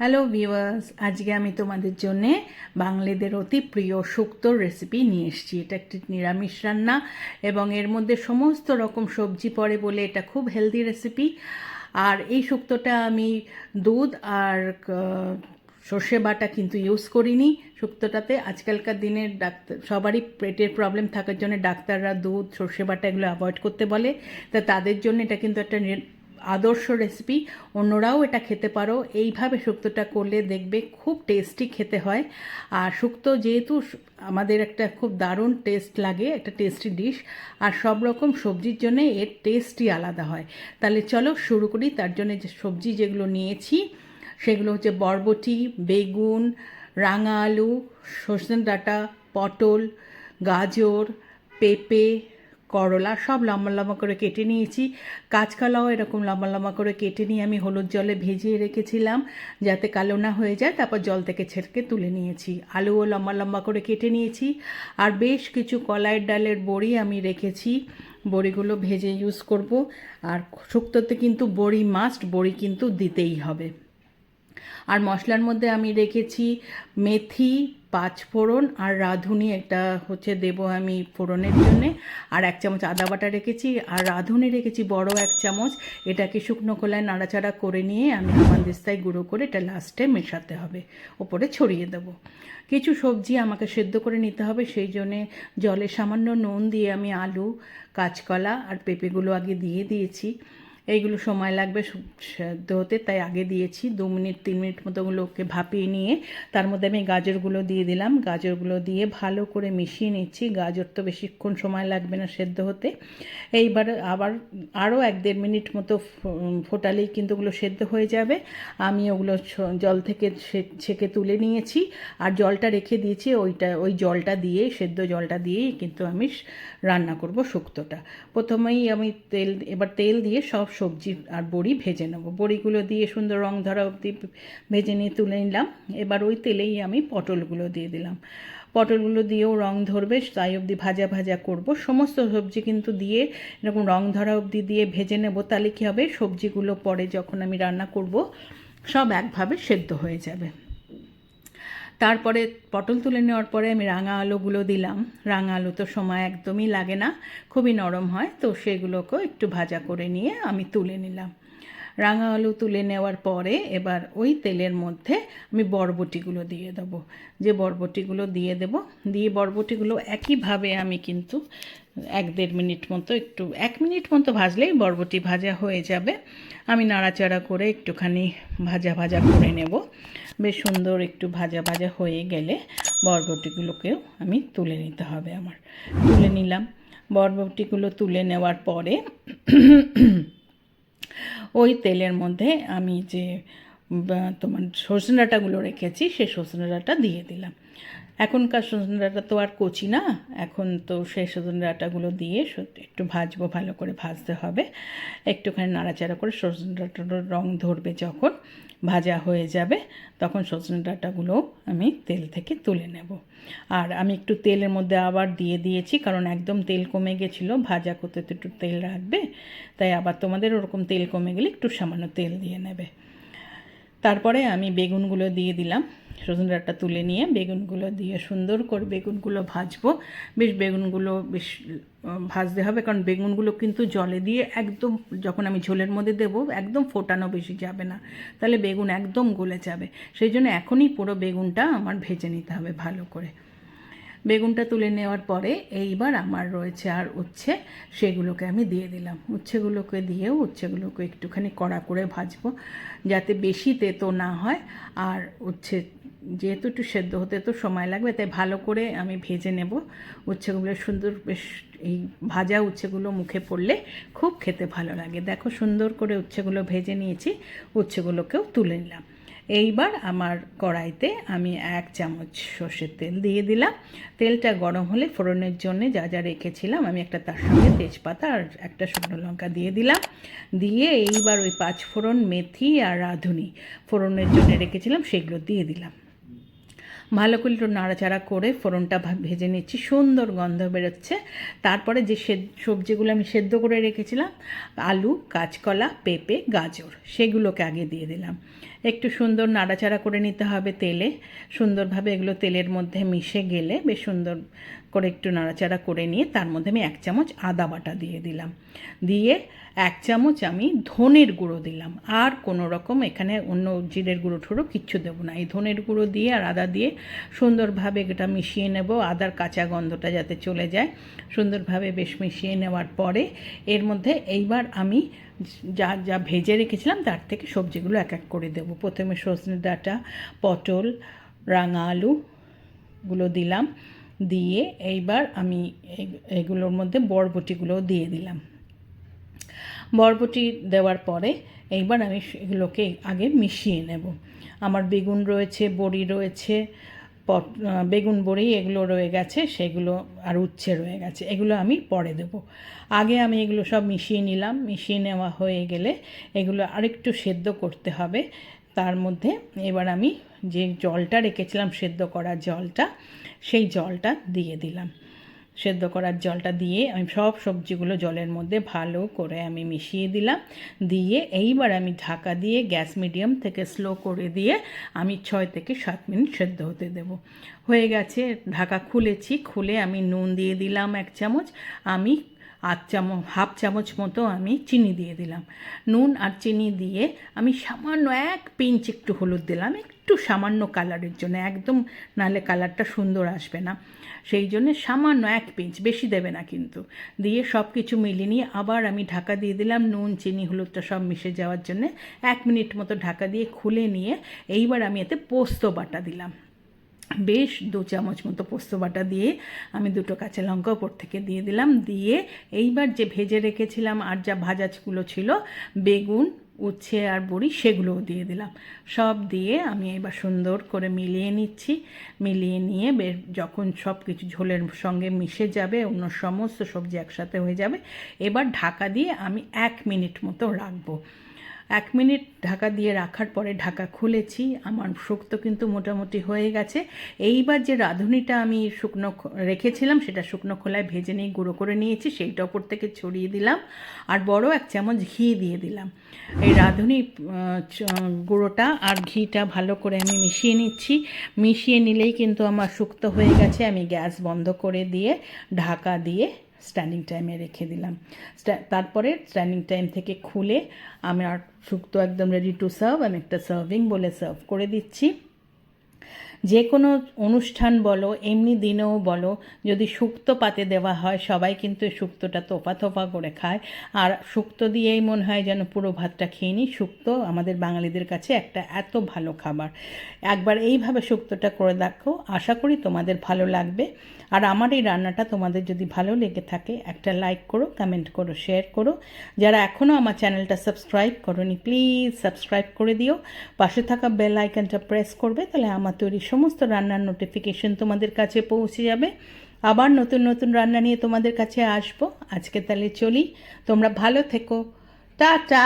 Hello viewers আজকে আমি তোমাদের জন্যে বাঙালিদের অতি প্রিয় শুক্তোর রেসিপি নিয়ে এসেছি। এটা একটি নিরামিষ রান্না এবং এর মধ্যে সমস্ত রকম সবজি পড়ে বলে এটা খুব হেলদি রেসিপি আর এই শুক্তোটা আমি দুধ আর সর্ষে বাটা কিন্তু ইউজ করিনি শুক্তোটাতে। আজকালকার দিনে ডাক্তার, সবারই পেটের প্রবলেম থাকার জন্য ডাক্তাররা দুধ, সর্ষে বাটা এগুলো অ্যাভয়েড করতে বলে। তা তাদের জন্য এটা কিন্তু একটা আদর্শ রেসিপি অন্যরাও এটা খেতে পারো। এইভাবে শুক্তোটা করলে দেখবে খুব টেস্টি খেতে হয়। আর শুক্তো যেহেতু আমাদের একটা খুব দারুণ টেস্ট লাগে, একটা টেস্টি ডিশ আর সব রকম সবজির জন্য এর টেস্টই আলাদা হয়। তাহলে চলো শুরু করি, তার জন্য যে সবজি যেগুলো নিয়েছি, সেগুলো হচ্ছে বরবটি, বেগুন, রাঙা আলু সজনে ডাঁটা, পটল, গাজর, পেঁপে করলা, সব লম্বা লম্বা করে কেটে নিয়েছি। কাঁচকলাও এরকম লম্বা লম্বা করে কেটে নিয়ে আমি হলুদ জলে ভেজিয়ে রেখেছিলাম যাতে কালো না হয়ে যায়। তারপর জল থেকে ছেড়কে তুলে নিয়েছি। আলুও লম্বা লম্বা করে কেটে নিয়েছি। আর বেশ কিছু কলাইয়ের ডালের বড়ি আমি রেখেছি। বড়িগুলো ভেজে ইউজ করব। আর শুক্তোতে কিন্তু বড়ি মাস্ট বড়ি কিন্তু দিতেই হবে। আর মশলার মধ্যে আমি রেখেছি মেথি পাঁচফোড়ন আর রাঁধুনি একটা হচ্ছে দেবো আমি ফোড়নের জন্যে। আর এক চামচ আদা বাটা রেখেছি। আর রাঁধুনি রেখেছি বড় এক চামচ। এটাকে শুকনো খোলায় নাড়াচাড়া করে নিয়ে আমি হামানদিস্তায় গুঁড়ো করে এটা লাস্টে মেশাতে হবে। ওপরে ছড়িয়ে দেবো। কিছু সবজি আমাকে সেদ্ধ করে নিতে হবে। সেই জন্যে জলে সামান্য নুন দিয়ে আমি আলু, কাঁচকলা আর পেঁপেগুলো আগে দিয়ে দিয়েছি। এইগুলো সময় লাগবে সেদ্ধ হতে, তাই আগে দিয়েছি। দু মিনিট, তিন মিনিট মতো ওগুলোকে ভাপিয়ে নিয়ে তার মধ্যে আমি গাজরগুলো দিয়ে দিলাম। গাজরগুলো দিয়ে ভালো করে মিশিয়ে নিচ্ছি। গাজর তো বেশিক্ষণ সময় লাগবে না সেদ্ধ হতে। এইবার আবার আরও এক দেড় মিনিট মতো ফোটালেই কিন্তু ওগুলো সেদ্ধ হয়ে যাবে। আমি ওগুলো জল থেকে ছেঁকে তুলে নিয়েছি। আর জলটা রেখে দিয়েছি। ওইটা, ওই জলটা দিয়ে, সেদ্ধ জলটা দিয়েই কিন্তু আমি রান্না করব শুক্তোটা। প্রথমেই আমি তেল, এবার তেল দিয়ে সব সবজি আর বড়ি ভেজে নেব। বড়িগুলো দিয়ে সুন্দর রং ধরা অবধি ভেজে নিয়ে তুলে নিলাম। এবার ওই তেলেই আমি পটলগুলো দিয়ে দিলাম। পটলগুলো দিয়েও রং ধরবে, তাই অবধি ভাজা ভাজা করব। সমস্ত সবজি কিন্তু দিয়ে এরকম রং ধরা অবধি দিয়ে ভেজে নেব। তাহলে কী হবে? সবজিগুলো পরে যখন আমি রান্না করব, সব একভাবে সেদ্ধ হয়ে যাবে। তারপরে পটল তুলে নেওয়ার পরে আমি রাঙা আলুগুলো দিলাম। রাঙা আলু তো সময় একদমই লাগে না, খুবই নরম হয়, তো সেগুলোকেও একটু ভাজা করে নিয়ে আমি তুলে নিলাম। রাঙা আলু তুলে নেওয়ার পরে এবার ওই তেলের মধ্যে আমি বরবটিগুলো দিয়ে দেবো। যে বরবটিগুলো দিয়ে দেব, দিয়ে বরবটিগুলো একইভাবে আমি কিন্তু এক দেড় মিনিট মতো একটু, এক মিনিট মতো ভাজলেই বরবটি ভাজা হয়ে যাবে। আমি নাড়াচাড়া করে একটুখানি ভাজা ভাজা করে নেব। বেশ সুন্দর একটু ভাজা ভাজা হয়ে গেলে বরবটিগুলোকেও আমি তুলে নিতে হবে আমার। তুলে নিলাম। বরবটিগুলো তুলে নেওয়ার পরে ওই তেলের মধ্যে আমি যে তোমার সজনে ডাঁটাগুলো রেখেছি সেই সজনে ডাঁটা দিয়ে দিলাম। এখনকার সজনে ডাঁটা তো আর কচি না, এখন তো সেই সজনে ডাঁটাগুলো দিয়ে একটু ভাজবো, ভালো করে ভাজতে হবে। একটুখানি নাড়াচাড়া করে সজনে ডাঁটার রং ধরবে যখন ভাজা হয়ে যাবে, তখন সজনে ডাঁটাগুলো আমি তেল থেকে তুলে নেব। আর আমি একটু তেলের মধ্যে আবার দিয়ে দিয়েছি, কারণ একদম তেল কমে গেছিল, ভাজা করতে তো একটু তেল রাখবে তাই আবার তোমাদের ওরকম তেল কমে গেলে একটু সামান্য তেল দিয়ে নেবে। তারপরে আমি বেগুনগুলো দিয়ে দিলাম। সজনে ডাঁটা তুলে নিয়ে বেগুনগুলো দিয়ে সুন্দর করে বেগুনগুলো ভাজবো। বেশ বেগুনগুলো বেশ ভাজতে হবে কারণ বেগুনগুলো কিন্তু জলে দিয়ে একদম যখন আমি ঝোলের মধ্যে দেব একদম ফোটানো বেশি যাবে না। তাহলে বেগুন একদম গলে যাবে। সেই জন্য এখনই পুরো বেগুনটা আমার ভেজে নিতে হবে ভালো করে। বেগুনটা তুলে নেওয়ার পরে এইবার আমার রয়েছে আর উচ্ছে, সেগুলোকে আমি দিয়ে দিলাম। উচ্ছেগুলোকে দিয়েও উচ্ছেগুলোকে একটুখানি কড়া করে ভাজবো, যাতে বেশি তেতো না হয়। আর উচ্ছে যেহেতু একটু সেদ্ধ হতে তো সময় লাগবে, তাই ভালো করে আমি ভেজে নেব। উচ্ছেগুলো সুন্দর বেশ, এই ভাজা উচ্ছেগুলো মুখে পড়লে খুব খেতে ভালো লাগে। দেখো সুন্দর করে উচ্ছেগুলো ভেজে নিয়েছি, উচ্ছেগুলোকেও তুলে নিলাম। এইবার আমার কড়াইতে আমি এক চামচ সর্ষের তেল দিয়ে দিলাম। তেলটা গরম হলে ফোড়নের জন্য যা যা রেখেছিলাম, আমি একটা তার সঙ্গে তেজপাতা আর একটা শুকনো লঙ্কা দিয়ে দিলাম। দিয়ে এইবার ওই পাঁচ ফোড়ন মেথি আর রাঁধুনি ফোড়নের জন্য রেখেছিলাম, সেগুলো দিয়ে দিলাম। ভালো করে একটু নাড়াচাড়া করে ফোড়নটা ভেজে নিচ্ছি, সুন্দর গন্ধ বেরোচ্ছে। তারপরে যে সবজিগুলো আমি সেদ্ধ করে রেখেছিলাম, আলু, কাঁচকলা, পেঁপে, গাজর, সেগুলোকে আগে দিয়ে দিলাম। একটু সুন্দর নাড়াচাড়া করে নিতে হবে তেলে। সুন্দরভাবে এগুলো তেলের মধ্যে মিশে গেলে বেশ সুন্দর করে একটু নাড়াচাড়া করে নিয়ে তার মধ্যে আমি এক চামচ আদা বাটা দিয়ে দিলাম। দিয়ে এক চামচ আমি ধনের গুঁড়ো দিলাম। আর কোনো রকম এখানে অন্য জিরের গুঁড়ো ঠুড়ো কিচ্ছু দেবো না। এই ধনের গুঁড়ো দিয়ে আর আদা দিয়ে সুন্দরভাবে এটা মিশিয়ে নেব। আদার কাঁচা গন্ধটা যাতে চলে যায়। সুন্দরভাবে বেশ মিশিয়ে নেওয়ার পরে এর মধ্যে এইবার আমি যা যা ভেজে রেখেছিলাম, তার থেকে সবজিগুলো এক এক করে দেবো। প্রথমে সজনে ডাঁটা, পটল, রাঙা আলুগুলো দিলাম, দিয়ে এইবার আমি এগুলোর মধ্যে বরবটিগুলো দিয়ে দিলাম। বরবটি দেওয়ার পরে এইবার আমি এগুলোকে আগে মিশিয়ে নেব। আমার বেগুন রয়েছে, বড়ি রয়েছে পট বেগুন বড়ি এগুলো রয়ে গেছে, সেগুলো আর উচ্ছে রয়ে গেছে, এগুলো আমি পরে দেব। আগে আমি এগুলো সব মিশিয়ে নিলাম, মিশিয়ে নেওয়া হয়ে গেলে এগুলো আরেকটু সেদ্ধ করতে হবে। তার মধ্যে এবার আমি যে জলটা রেখেছিলাম সেদ্ধ করা জলটা, সেই জলটা দিয়ে দিলাম। সেদ্ধ করার জলটা দিয়ে আমি সব সবজিগুলো জলের মধ্যে ভালো করে আমি মিশিয়ে দিলাম। দিয়ে এইবার আমি ঢাকা দিয়ে গ্যাস মিডিয়াম থেকে স্লো করে দিয়ে আমি ছয় থেকে সাত মিনিট সেদ্ধ হতে দেব। হয়ে গেছে, ঢাকা খুলেছি, খুলে আমি নুন দিয়ে দিলাম এক চামচ। আমি আধ চামচ, হাফ চামচ মতো আমি চিনি দিয়ে দিলাম। নুন আর চিনি দিয়ে আমি সামান্য এক পিঞ্চ একটু হলুদ দিলাম একটু সামান্য কালারের জন্য, একদম নালে কালারটা সুন্দর আসবে না। সেই জন্য সামান্য এক পিঞ্চ, বেশি দেবে না কিন্তু। দিয়ে সব কিছু মিলিয়ে নিয়ে আবার আমি ঢাকা দিয়ে দিলাম, নুন, চিনি, হলুদটা সব মিশে যাওয়ার জন্য এক মিনিট মতো ঢাকা দিয়ে খুলে নিয়ে এইবার আমি এতে পোস্ত বাটা দিলাম। বেশ দু চামচ মতো পোস্ত বাটা দিয়ে আমি দুটো কাঁচা লঙ্কা ওপর থেকে দিয়ে দিলাম। দিয়ে এইবার যে ভেজে রেখেছিলাম আর যা ভাজাগুলো ছিল, বেগুন উচ্ছে আর বড়ি সেগুলোও দিয়ে দিলাম। সব দিয়ে আমি এবার সুন্দর করে মিলিয়ে নিচ্ছি। মিলিয়ে নিয়ে যখন সব কিছু ঝোলের সঙ্গে মিশে যাবে, অন্য সমস্ত সবজি একসাথে হয়ে যাবে, এবার ঢাকা দিয়ে আমি এক মিনিট মতো রাখব। এক মিনিট ঢাকা দিয়ে রাখার পরে ঢাকা খুলেছি। আমার শুক্তো কিন্তু মোটামুটি হয়ে গেছে। এইবার যে রাঁধুনিটা আমি শুকনো রেখেছিলাম, সেটা শুকনো খোলায় ভেজে নিয়ে গুঁড়ো করে নিয়েছি। সেইটা ওপর থেকে ছড়িয়ে দিলাম। আর বড় এক চামচ ঘি দিয়ে দিলাম। এই রাঁধুনি গুঁড়োটা আর ঘিটা ভালো করে আমি মিশিয়ে নিচ্ছি। মিশিয়ে নিলেই কিন্তু আমার শুক্তো হয়ে গেছে। আমি গ্যাস বন্ধ করে দিয়ে ঢাকা দিয়ে স্ট্যান্ডিং টাইমে রেখে দিলাম। তারপরে স্ট্যান্ডিং টাইম থেকে খুলে আমি আর শুক্তো একদম রেডি টু সার্ভ আমি একটা সার্ভিং বলে সার্ভ করে দিচ্ছি। যে কোনো অনুষ্ঠান বলো, এমনি দিনেও বলো, যদি শুক্তো পাতে দেওয়া হয়, সবাই কিন্তু শুক্তোটা তোপা তোপা করে খায়। আর শুক্তো দিয়েই মনে হয় যেন পুরো ভাতটা খেয়ে নিই। শুক্তো আমাদের বাঙালিদের কাছে একটা এত ভালো খাবার। একবার এইভাবে শুক্তোটা করে দেখো, আশা করি তোমাদের ভালো লাগবে। আর আমার এই রান্নাটা তোমাদের যদি ভালো লেগে থাকে, একটা লাইক করো, কমেন্ট করো, শেয়ার করো। যারা এখনও আমার চ্যানেলটা সাবস্ক্রাইব করোনি, প্লিজ সাবস্ক্রাইব করে দিও। পাশে থাকা বেল আইকনটা প্রেস করবে, তাহলে আমার তৈরি সমস্ত রান্নার নোটিফিকেশন তোমাদের কাছে পৌঁছে যাবে। আবার নতুন নতুন রান্না নিয়ে তোমাদের কাছে আসব। আজকে তাহলে চলি। তোমরা ভালো থেকো। টাটা!